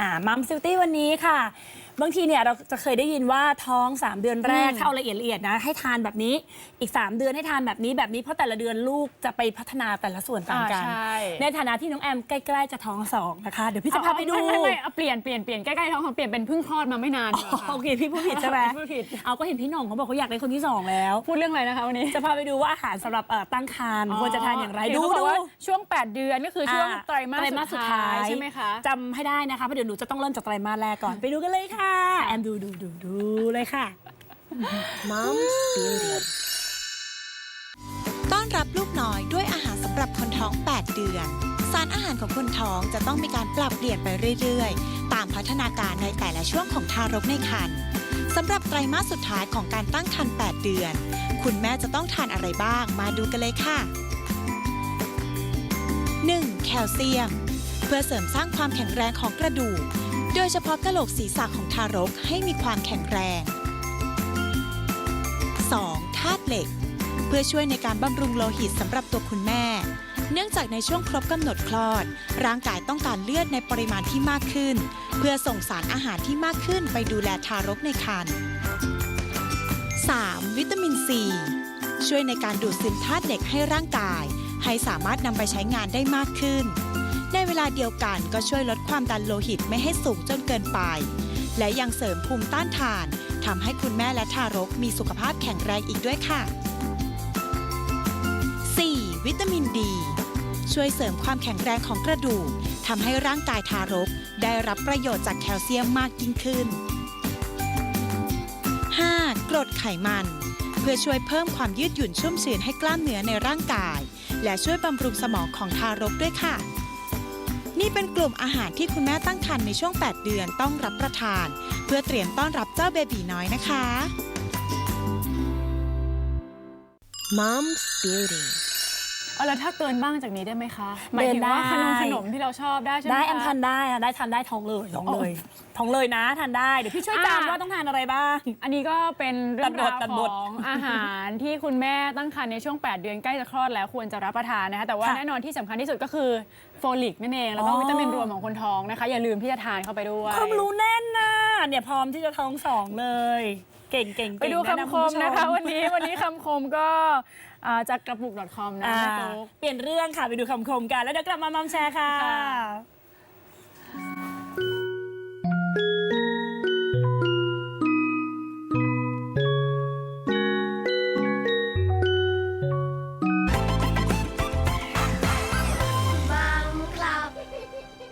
อ่ามัมซิตี้วันนี้ค่ะ บางทีเนี่ยเราจะเคยได้ยินว่าท้อง 3 เดือนแรกอืม ถ้าเอาละเอียดละเอียดนะ ให้ทานแบบนี้อีก 3 เดือนให้ทานแบบนี้แบบนี้เพราะแต่ละเดือนลูกจะไปพัฒนาแต่ละส่วนต่างกัน อ่าใช่ในฐานะที่น้องแอมใกล้ๆจะท้องสองนะคะ เดี๋ยวพี่จะพาไปดูไม่ไม่ไม่เอาเปลี่ยนเปลี่ยนเปลี่ยนใกล้ๆท้องของเปลี่ยนเป็นเพิ่งคลอดมาไม่นานดีกว่าค่ะโอเคพี่พูดผิดใช่ไหมพูดผิดเอาก็เห็นพี่หน่องเขาบอกเขาอยากได้คนที่สองแล้ว พูดเรื่องอะไรนะคะวันนี้จะพาไปดูว่าอาหารสำหรับเอ่อตั้งครรภ์ควรจะทานอย่างไรเห็นดูเขาบดู อกว่าช่วง 8 เดือนก็คือช่วงอ่าไตรมาสสุดท้ายใช่ไหมคะ จำให้ได้นะคะเพราะเดี๋ยวหนูจะต้องเริ่มจากไตรมาสแรกก่อน ไปดูกันเลยค่ะ แอมดูดูดูดูเลยค่ะ Mom's Beauty ต้อนรับลูกน้อยด้วยอาหารสำหรับคนท้อง 8 เดือน สารอาหารของคนท้องจะต้องมีการปรับเปลี่ยนไปเรื่อยๆ ตามพัฒนาการในแต่ละช่วงของทารกในครรภ์สำหรับไตรมาสสุดท้ายของการตั้งครรภ์8เดือน คุณแม่จะต้องทานอะไรบ้างมาดูกันเลยค่ะ 1. แคลเซียมเพื่อเสริมสร้างความแข็งแรงของกระดูก โดยเฉพาะกระโหลกศีรษะของทารกให้มีความแข็งแรง 2. ธาตุเหล็ก เพื่อช่วยในการบำรุงโลหิตสำหรับตัวคุณแม่ เนื่องจากในช่วงครบกำหนดคลอด ร่างกายต้องการเลือดในปริมาณที่มากขึ้น เพื่อส่งสารอาหารที่มากขึ้นไปดูแลทารกในครรภ์ 3. วิตามินซีช่วยในการดูดซึมธาตุเหล็กให้ร่างกาย ให้สามารถนำไปใช้งานได้มากขึ้น เวลาเดียวกันก็ช่วยลดความดันโลหิตไม่ให้สูงจนเกินไป และยังเสริมภูมิต้านทานทำให้คุณแม่และทารกมีสุขภาพแข็งแรงอีกด้วยค่ะ 4. วิตามินดี ช่วยเสริมความแข็งแรงของกระดูกทำให้ร่างกายทารก ได้รับประโยชน์จากแคลเซียมมากยิ่งขึ้น 5. กรดไขมัน เพื่อช่วยเพิ่มความยืดหยุ่นชุ่มชื้นให้กล้ามเนื้อในร่างกาย และช่วยบำรุงสมองของทารกด้วยค่ะ นี่เป็นกลุ่มอาหารที่คุณแม่ตั้งครรภ์ในช่วง 8 เดือนต้องรับประทาน เพื่อเตรียมต้อนรับเจ้าเบบีน้อยนะคะ Mom's Beauty เอาแล้วถ้าเกินบ้างจากนี้ได้ไหมคะ หมายถึงว่าเดิขนนได้มขนมที่เราชอบได้ใช่ไหมได้แอมคะทานได้อะได้ทานได้ท้องเลยท้องเลยท้องเลยนะทานได้เดี๋ยวพี่ช่วยจำอะว่าต้องทานอะไรบ้าง อันนี้ก็เป็นเรื่องตัราดวบทตัดบทของอาหารที่คุณแม่ตั้งครรภ์ในช่วง 8 เดือนใกล้จะคลอดแล้วควรจะรับประทานนะคะแต่ว่าค่ะแน่นอนที่สำคัญที่สุดก็คือโฟลิกนั่นเองแล้วก็อ๋อวิตามินรวมของคนท้องนะคะ อย่าลืมที่จะทานเข้าไปด้วยความรู้แน่นนะเนี่ยพร้อมที่จะท้องสองเลย เก่งเก่งไปดูเก่งแนะคำนำคณมผู้ชนะคะ วันนี้วันนี้คำคมก็อ่าจากกระปุก .com นะอ่าแม่ตุ๊กเปลี่ยนเรื่องค่ะไปดูคำคมกัน แล้วเดี๋ยวกลับมามัมแชร์ค่ะค่ะ